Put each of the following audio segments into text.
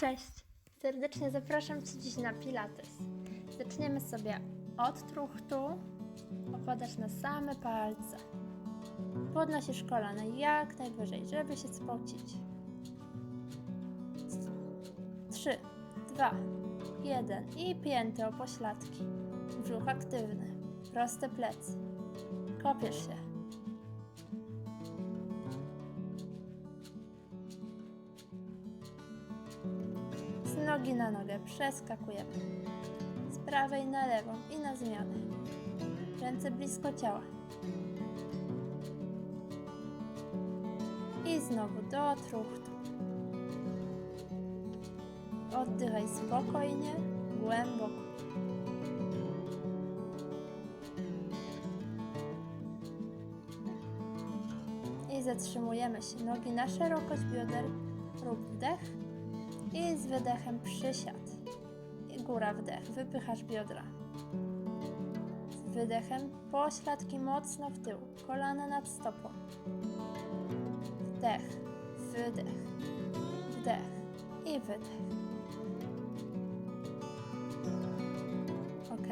Cześć! Serdecznie zapraszam Cię dziś na Pilates. Zaczniemy sobie od truchtu. Okładasz na same palce. Podnosisz kolana jak najwyżej, żeby się spocić. Trzy, dwa, jeden i pięty o pośladki. Brzuch aktywny. Proste plecy. Kopiesz się. Nogi na nogę przeskakujemy. Z prawej na lewą i na zmianę. Ręce blisko ciała. I znowu do truchtu. Oddychaj spokojnie, głęboko. I zatrzymujemy się. Nogi na szerokość bioder. Rób wdech i z wydechem przysiad. I góra wdech, wypychasz biodra. Z wydechem pośladki mocno w tył, kolana nad stopą. Wdech, wydech, wdech i wydech. Ok.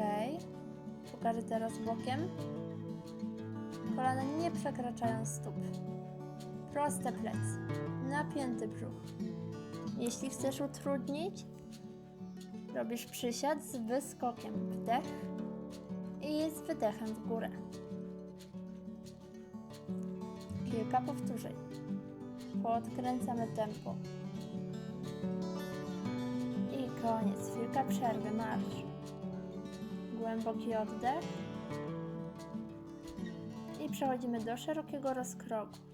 Pokażę teraz bokiem. Kolana nie przekraczają stóp. Proste plecy, napięty brzuch. Jeśli chcesz utrudnić, robisz przysiad z wyskokiem wdech i z wydechem w górę. Kilka powtórzeń. Podkręcamy tempo. I koniec. Chwilka przerwy. Marsz. Głęboki oddech. I przechodzimy do szerokiego rozkroku.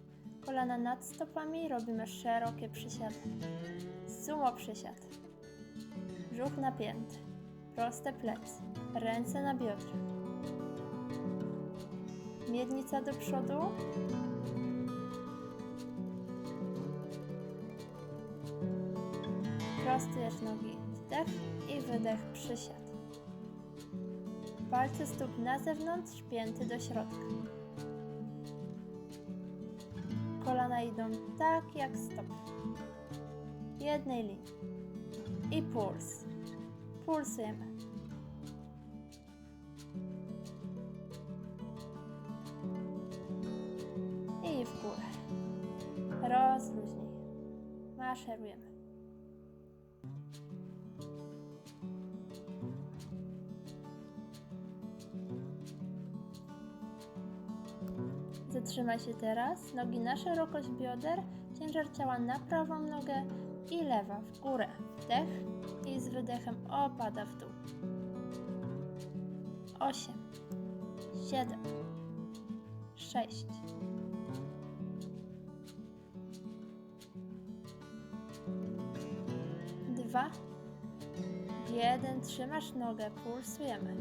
Kolana nad stopami robimy szerokie przysiady. Sumo przysiad. Brzuch napięty. Proste plecy. Ręce na biodra. Miednica do przodu. Prostujesz nogi. Wdech i wydech przysiad. Palce stóp na zewnątrz, pięty do środka. Idą tak jak stopy jednej linii. I puls. Pulsujemy. I w górę. Rozluźnij. Maszerujemy. Zatrzymaj się teraz. Nogi na szerokość bioder, ciężar ciała na prawą nogę i lewa w górę. Wdech i z wydechem opada w dół. 8, 7, 6, 2, 1. Trzymasz nogę, pulsujemy.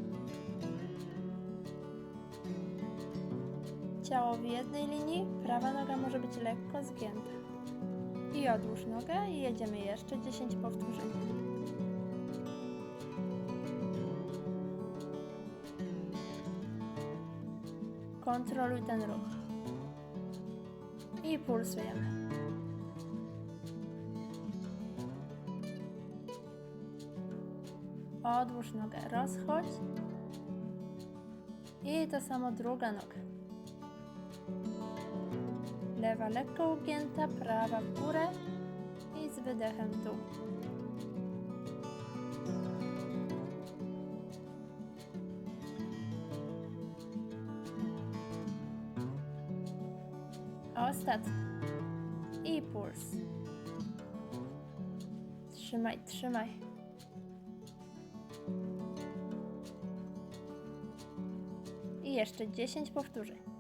Ciało w jednej linii, prawa noga może być lekko zgięta. I odłóż nogę i jedziemy jeszcze 10 powtórzeń. Kontroluj ten ruch. I pulsujemy. Odłóż nogę, rozchodź. I to samo druga noga. Lewa lekko ugięta, prawa w górę i z wydechem dół. Ostatni. I puls. Trzymaj, trzymaj. I jeszcze 10 powtórzeń.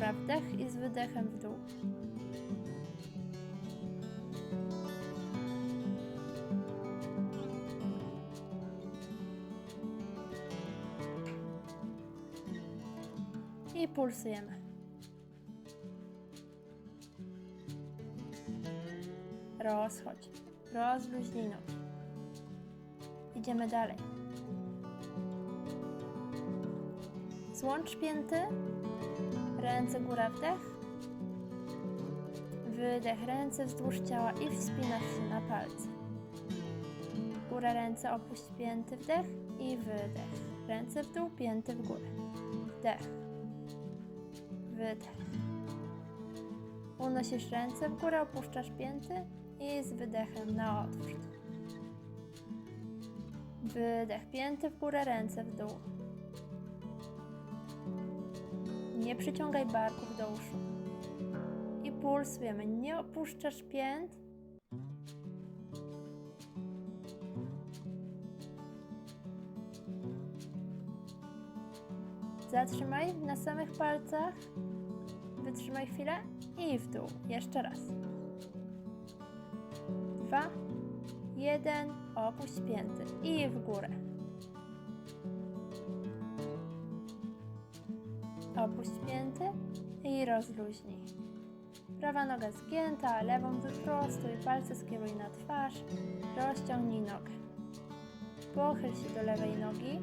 Góra wdech i z wydechem w dół. I pulsujemy. Rozchodź. Rozluźnij. Idziemy dalej. Złącz pięty. Ręce góra wdech. Wydech ręce wzdłuż ciała i wspinasz się na palce. górę ręce, opuść pięty, wdech i wydech. Ręce w dół, pięty w górę. Wdech. Wydech. Unosisz ręce w górę, opuszczasz pięty i z wydechem na odwrót. Wydech, pięty w górę, ręce w dół. Nie przyciągaj barków do uszu. I pulsujemy. Nie opuszczasz pięt. Zatrzymaj na samych palcach. Wytrzymaj chwilę i w dół. Jeszcze raz. Dwa, jeden, opuść pięty i w górę. Opuść pięty i rozluźnij. Prawa noga zgięta, lewą wyprostuj, palce skieruj na twarz, rozciągnij nogę. Pochyl się do lewej nogi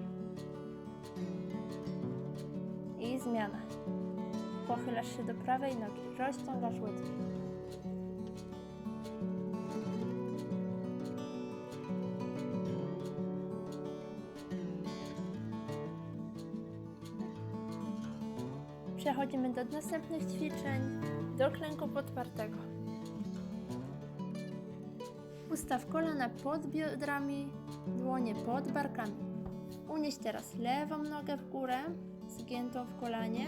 i zmiana. Pochylasz się do prawej nogi, rozciągasz łydki. Przechodzimy do następnych ćwiczeń, do klęku podpartego. Ustaw kolana pod biodrami, dłonie pod barkami. Unieś teraz lewą nogę w górę, zgiętą w kolanie.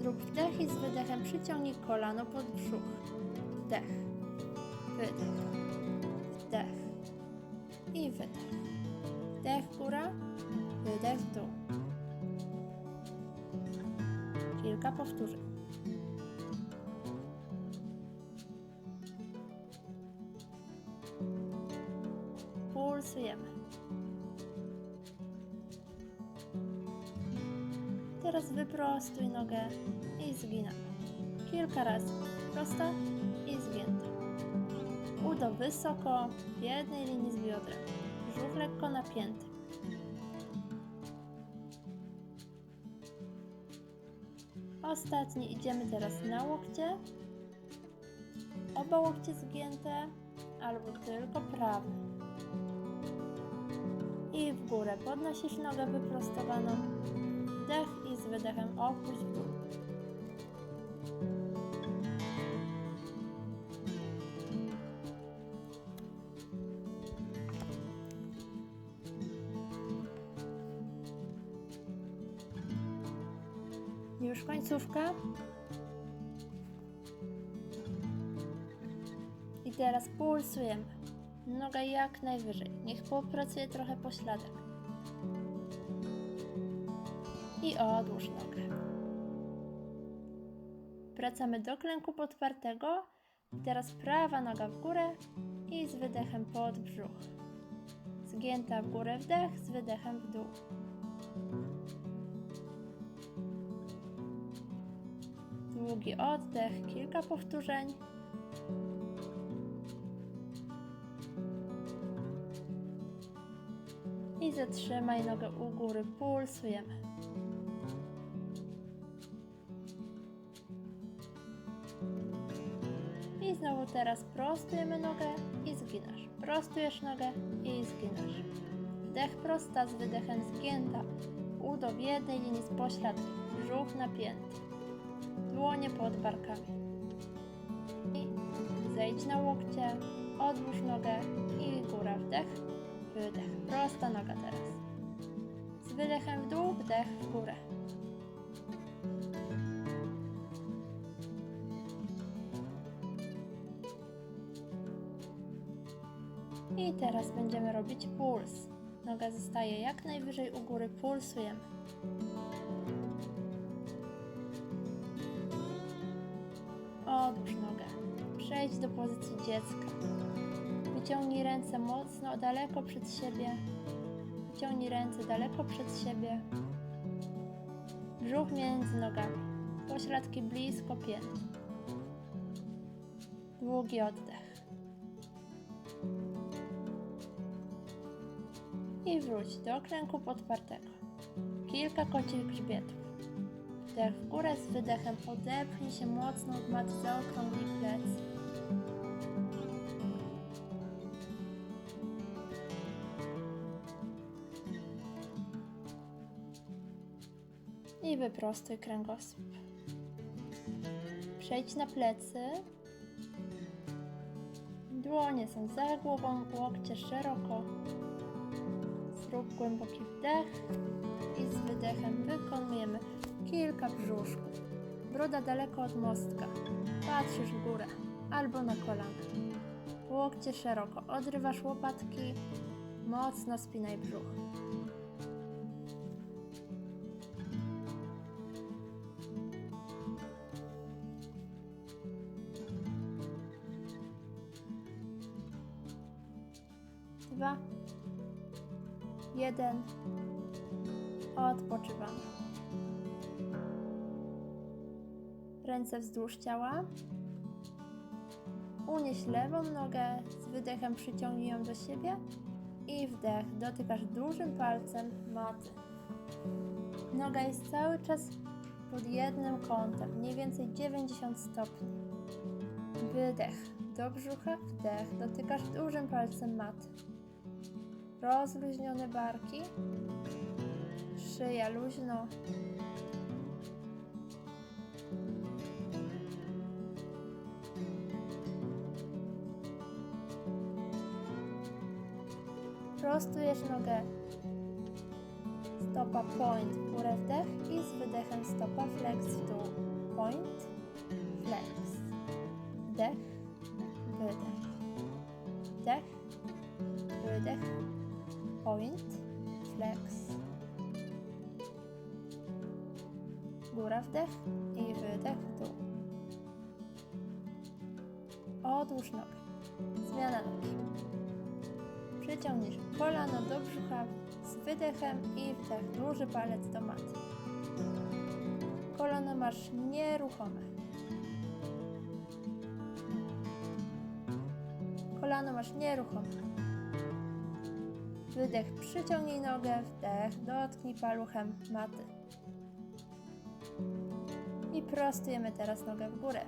Zrób wdech i z wydechem przyciągnij kolano pod brzuch. Wdech, wydech, wdech i wydech. Wdech góra, wydech dół. Kilka powtórzeń. Pulsujemy. Teraz wyprostuj nogę i zginamy. Kilka razy. Prosta i zgięta. Udo wysoko, w jednej linii z biodrem. Brzuch lekko napięty. Ostatni idziemy teraz na łokcie. Oba łokcie zgięte, albo tylko prawy. I w górę podnosisz nogę wyprostowaną. Wdech i z wydechem opuść w. Już końcówka. I teraz pulsujemy. Noga jak najwyżej. Niech popracuje trochę pośladek. I odłóż nogę. Wracamy do klęku podpartego. Teraz prawa noga w górę i z wydechem pod brzuch. Zgięta w górę wdech, z wydechem w dół. Długi oddech, kilka powtórzeń. I zatrzymaj nogę u góry, pulsujemy. I znowu teraz prostujemy nogę i zginasz. Prostujesz nogę i zginasz. Wdech prosta z wydechem zgięta. Udo w jednej linii z pośladkiem. Brzuch napięty. Dłonie pod barkami. I zejdź na łokcie. Odłóż nogę i góra wdech, wydech. Prosta noga teraz. Z wydechem w dół, wdech w górę. I teraz będziemy robić puls. Noga zostaje jak najwyżej u góry, pulsujemy. Odłóż nogę. Przejdź do pozycji dziecka. Wyciągnij ręce mocno, daleko przed siebie. Wyciągnij ręce daleko przed siebie. Brzuch między nogami. Pośladki blisko pięt. Długi oddech. I wróć do klęku podpartego. Kilka kocich grzbietów wdech w górę, z wydechem odepchnij się mocno od mat, zaokrąglij plecy. I wyprostuj kręgosłup. Przejdź na plecy. Dłonie są za głową, łokcie szeroko. Zrób głęboki wdech i z wydechem wykonujemy kilka brzuszków. Broda daleko od mostka. Patrzysz w górę albo na kolana. Łokcie szeroko. Odrywasz łopatki. Mocno spinaj brzuch. Ręce wzdłuż ciała. Unieś lewą nogę, z wydechem przyciągnij ją do siebie i wdech. Dotykasz dużym palcem maty. Noga jest cały czas pod jednym kątem, mniej więcej 90 stopni. Wydech do brzucha, wdech. Dotykasz dużym palcem maty. Rozluźnione barki, szyja luźno. Prostujesz nogę. Stopa point w wdech i z wydechem stopa flex w dół. Point, flex. Wdech, wydech. Wdech, wydech. Point, flex. Góra wdech i wydech w dół. Odłóż nogę. Zmiana nogi. Przyciągniesz kolano do brzucha z wydechem i wdech. Duży palec do maty. Kolano masz nieruchome. Kolano masz nieruchome. Wydech, przyciągnij nogę, wdech, dotknij paluchem maty. I prostujemy teraz nogę w górę.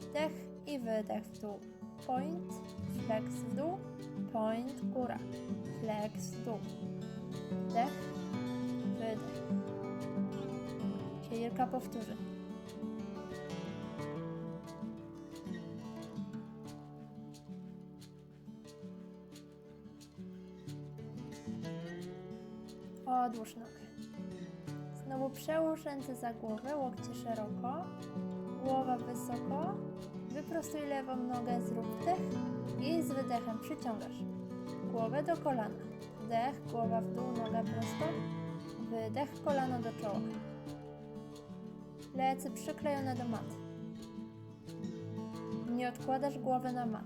Wdech i wydech w dół. Point, flex w dół, point, góra. Flex dół. Wdech, wydech. Kilka powtórzeń. Odłóż nogę. Znowu przełóż ręce za głowę, łokcie szeroko, głowa wysoko. Wyprostuj lewą nogę, zrób wdech i z wydechem przyciągasz głowę do kolana. Wdech, głowa w dół, noga prosto. Wydech, kolano do czoła. Plecy przyklejone do maty. Nie odkładasz głowy na mat.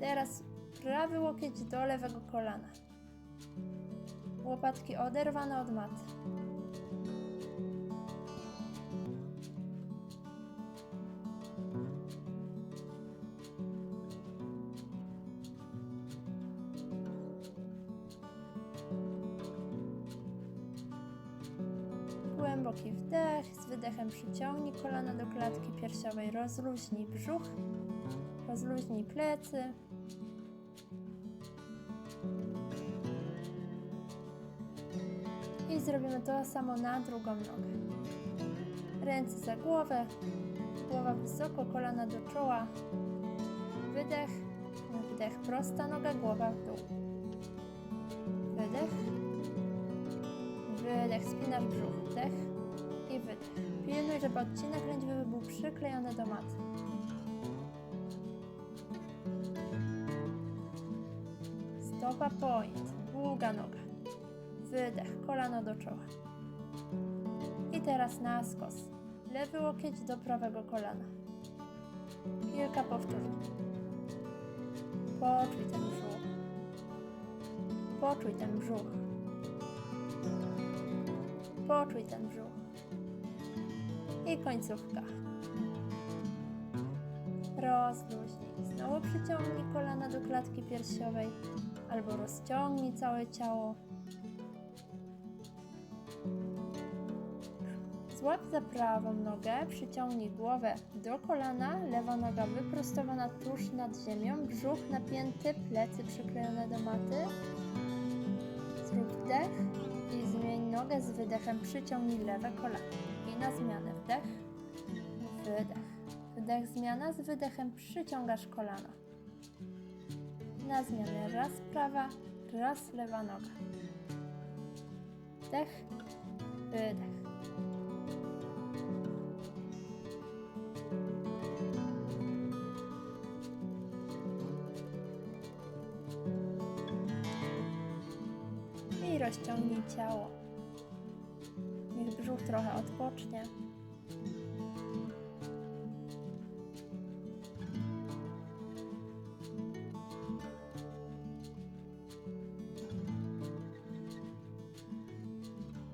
Teraz prawy łokieć do lewego kolana. Łopatki oderwane od maty. Głęboki wdech, z wydechem przyciągnij kolana do klatki piersiowej, rozluźnij brzuch, rozluźnij plecy. Zrobimy to samo na drugą nogę. Ręce za głowę, głowa wysoko, kolana do czoła. Wydech, wdech, prosta noga, głowa w dół. Wydech, wydech, spinasz brzuch, wdech i wydech. Pilnuj, żeby odcinek lędźwiowy był przyklejony do maty. Kolano do czoła. I teraz na skos. Lewy łokieć do prawego kolana. Kilka powtórzeń. Poczuj ten brzuch. Poczuj ten brzuch. Poczuj ten brzuch. I końcówka. Rozluźnij. Znowu przyciągnij kolana do klatki piersiowej albo rozciągnij całe ciało. Złap za prawą nogę, przyciągnij głowę do kolana, lewa noga wyprostowana tuż nad ziemią, brzuch napięty, plecy przyklejone do maty. Zrób wdech i zmień nogę z wydechem, przyciągnij lewe kolano. I na zmianę wdech, wydech. Wdech, zmiana z wydechem, przyciągasz kolano. Na zmianę raz prawa, raz lewa noga. Wdech, wydech. Rozciągnij ciało. Niech brzuch trochę odpocznie.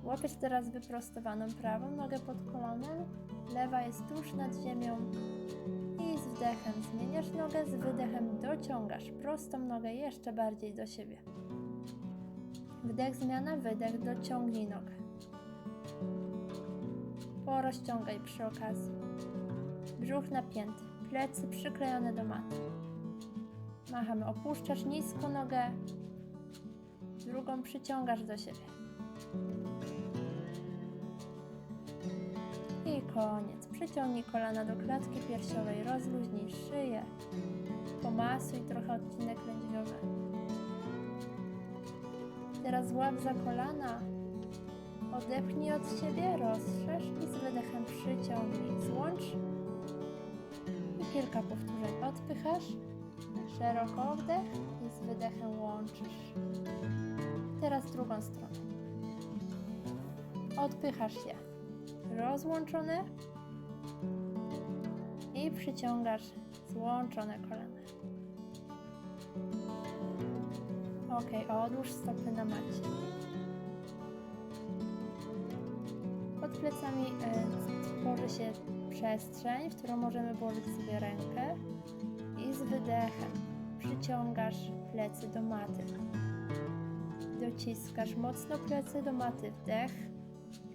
Łapiesz teraz wyprostowaną prawą nogę pod kolanem, lewa jest tuż nad ziemią i z wdechem zmieniasz nogę, z wydechem dociągasz prostą nogę jeszcze bardziej do siebie. Wdech, zmiana, wydech, dociągnij nogę. Porozciągaj przy okazji. Brzuch napięty, plecy przyklejone do maty. Machamy, opuszczasz nisko nogę, drugą przyciągasz do siebie. I koniec. Przyciągnij kolana do klatki piersiowej, rozluźnij szyję, pomasuj trochę odcinek lędźwiowy. Teraz złap za kolana, odepchnij od siebie, rozszerz i z wydechem przyciągnij, złącz. I kilka powtórzeń. Odpychasz, szeroko wdech i z wydechem łączysz. Teraz drugą stronę. Odpychasz się, rozłączone. I przyciągasz złączone kolana. Ok, odłóż stopy na macie. Pod plecami e, tworzy się przestrzeń, w którą możemy włożyć sobie rękę i z wydechem przyciągasz plecy do maty. Dociskasz mocno plecy do maty, wdech.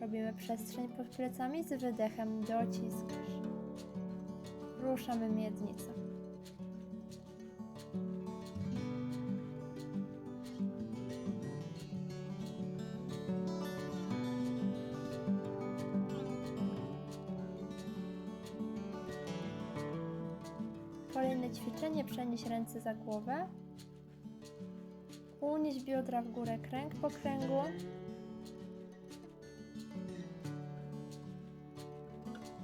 Robimy przestrzeń pod plecami, z wydechem dociskasz. Ruszamy miednicą. Za głowę. Unieś biodra w górę, kręg po kręgu.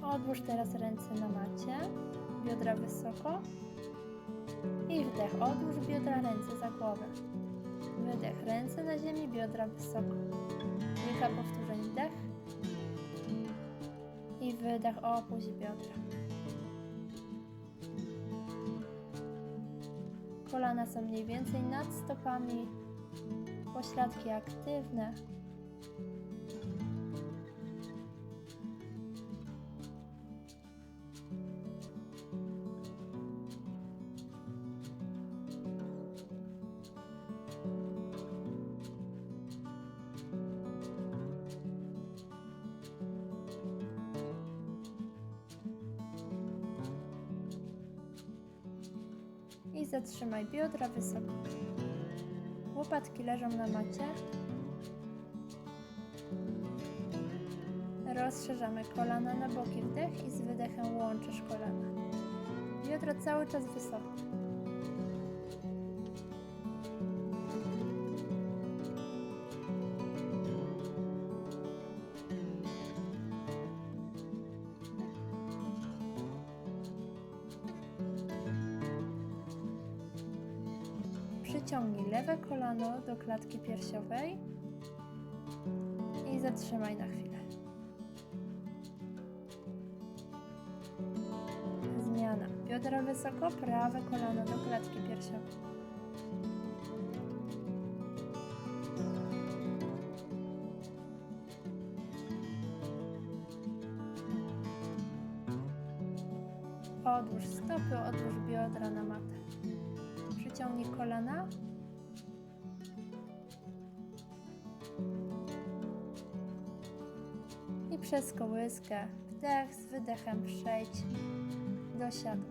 Odłóż teraz ręce na macie, biodra wysoko. I wdech, odłóż biodra, ręce za głowę. Wydech, ręce na ziemi, biodra wysoko. Kilka powtórzeń, wdech. I wydech, opuść biodra. Kolana są mniej więcej nad stopami, pośladki aktywne. Biodra wysoko. Łopatki leżą na macie. Rozszerzamy kolana na boki, wdech i z wydechem łączysz kolana. Biodra cały czas wysoko. Przyciągnij lewe kolano do klatki piersiowej i zatrzymaj na chwilę. Zmiana. Biodra wysoko, prawe kolano do klatki piersiowej. Przez kołyskę. Wdech z wydechem przejdź do siadu.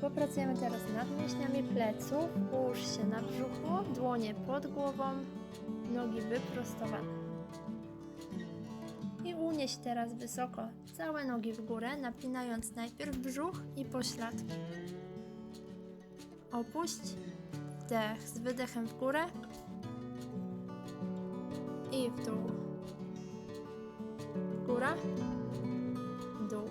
Popracujemy teraz nad mięśniami pleców. Połóż się na brzuchu, dłonie pod głową, nogi wyprostowane. I unieś teraz wysoko całe nogi w górę, napinając najpierw brzuch i pośladki. Opuść. Wdech z wydechem w górę i w dół. Góra, dół.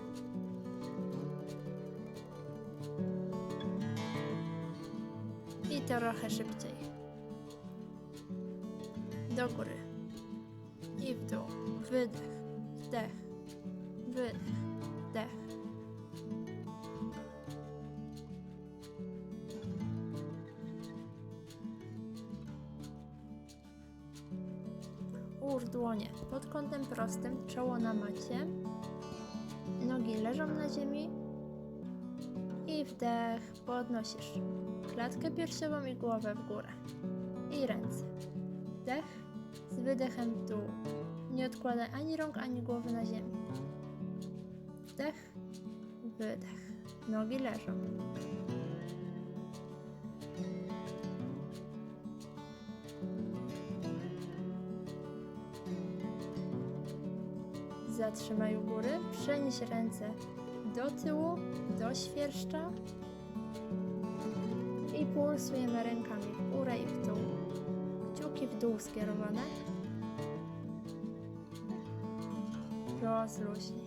I trochę szybciej. Ułóż dłonie pod kątem prostym, czoło na macie. Nogi leżą na ziemi. I wdech, podnosisz klatkę piersiową i głowę w górę. I ręce. Wdech, z wydechem w dół. Nie odkładaj ani rąk, ani głowy na ziemi. Wdech, wydech. Nogi leżą. Zatrzymaj u góry, przenieś ręce do tyłu, do świerszcza i pulsujemy rękami w górę i w dół. Kciuki w dół skierowane. Rozluźnij.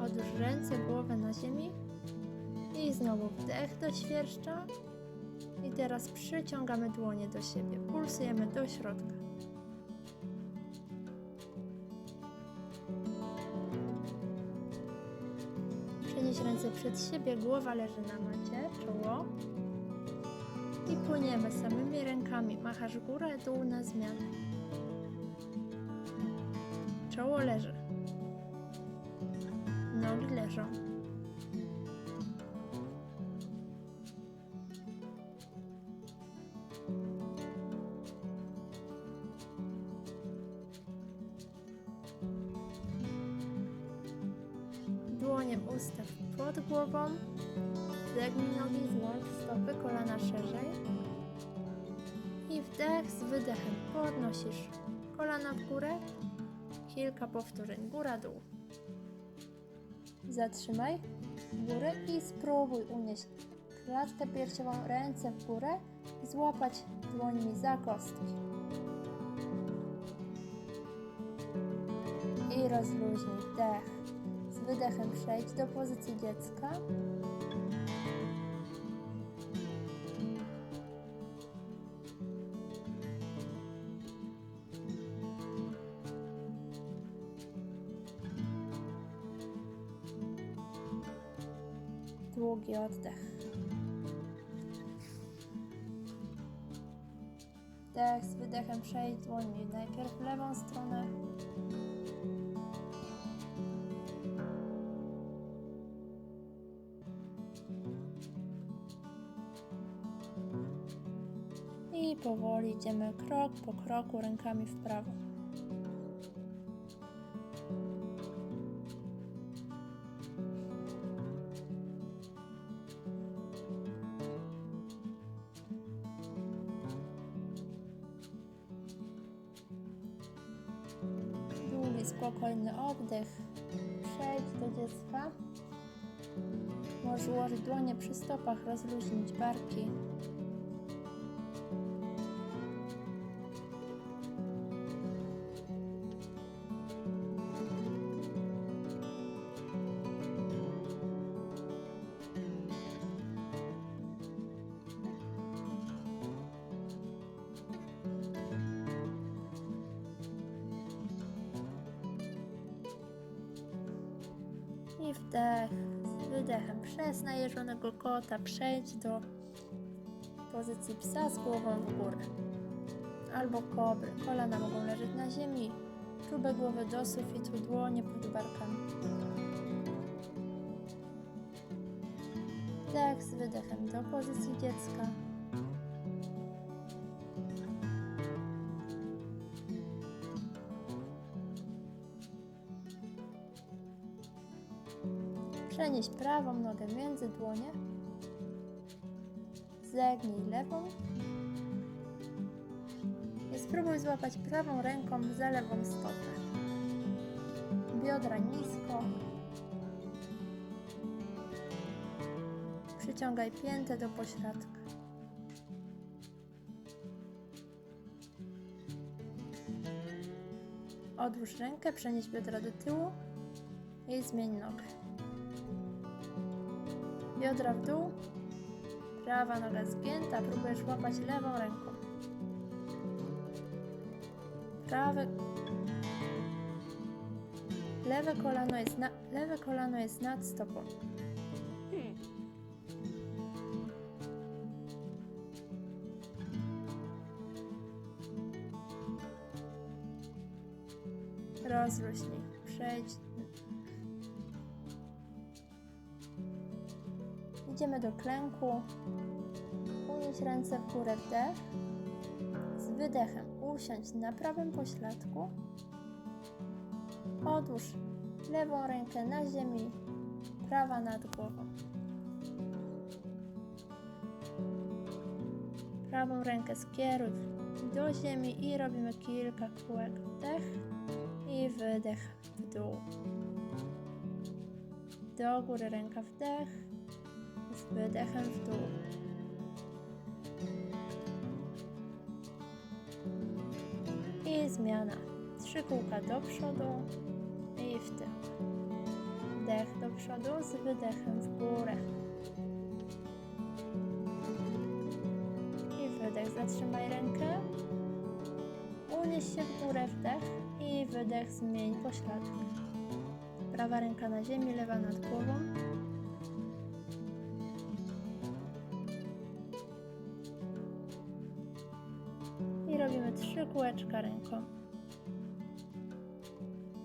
Odłóż ręce, głowę na ziemi i znowu wdech do świerszcza. I teraz przyciągamy dłonie do siebie, pulsujemy do środka. Ręce przed siebie, głowa leży na macie, czoło. I płyniemy samymi rękami. Machasz górę, dół na zmianę. Czoło leży. Nogi leżą. Szerzej. I wdech z wydechem podnosisz kolana w górę. Kilka powtórzeń, góra, dół. Zatrzymaj górę i spróbuj unieść klatkę piersiową, ręce w górę i złapać dłońmi za kostki. I rozluźnij wdech. Z wydechem przejdź do pozycji dziecka. Dłońmi najpierw w lewą stronę. I powoli idziemy krok po kroku rękami w prawo. Spokojny oddech. Przejdź do dziecka. Możesz ułożyć dłonie przy stopach, rozluźnić barki. przejdź do pozycji psa z głową w górę. Albo kobry. Kolana mogą leżeć na ziemi. Próbę głowy do sufitu, dłonie pod barkami. Wdech z wydechem do pozycji dziecka. Przenieś prawą nogę między dłonie Zegnij lewą. I spróbuj złapać prawą ręką za lewą stopę. Biodra nisko. Przyciągaj piętę do pośrodka. Odłóż rękę, przenieś biodra do tyłu i zmień nogę. Biodra w dół, prawa noga zgięta, próbujesz łapać lewą ręką. Prawe, lewe kolano jest, na, lewe kolano jest nad stopą. Rozluźnij, Do klęku. Unieś ręce w górę wdech. Z wydechem usiądź na prawym pośladku. Odłóż lewą rękę na ziemi, prawa nad głową. Prawą rękę skieruj do ziemi i robimy kilka kółek. Wdech i wydech w dół. Do góry ręka wdech, z wydechem w dół. I zmiana. Trzy kółka do przodu i w tył. Do przodu z wydechem w górę. I wydech. Zatrzymaj rękę. Unieś się w górę, wdech i wydech, zmień pośladek. Prawa ręka na ziemi, lewa nad głową. Kółeczka ręką.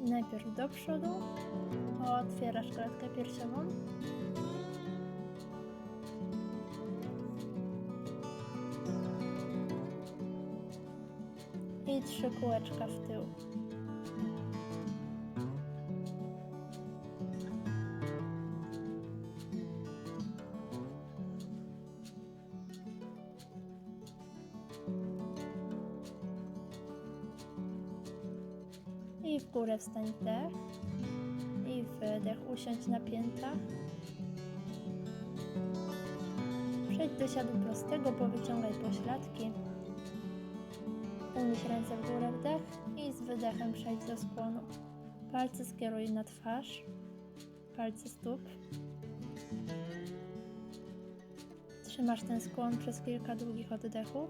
Najpierw do przodu, otwierasz klatkę piersiową. I trzy kółeczka w tył. Górę wstań wdech. I wydech. Usiądź na piętach. Przejdź do siadu prostego, powyciągaj pośladki. Unieś ręce w górę, wdech i z wydechem przejdź do skłonu. Palce skieruj na twarz, palce stóp. Trzymasz ten skłon przez kilka długich oddechów.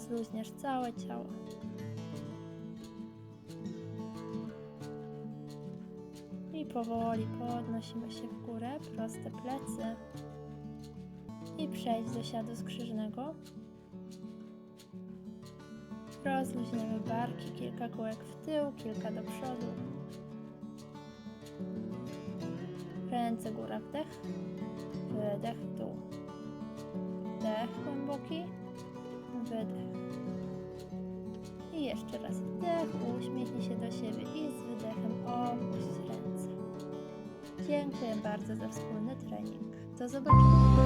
Rozluźniasz całe ciało. I powoli podnosimy się w górę, proste plecy. I przejdź do siadu skrzyżnego. Rozluźniamy barki, kilka kółek w tył, kilka do przodu. Ręce góra, wdech, wydech w dół. Wdech głęboki, wydech. Jeszcze raz wdech, uśmiechnij się do siebie i z wydechem opuść ręce. Dziękuję bardzo za wspólny trening. Do zobaczenia.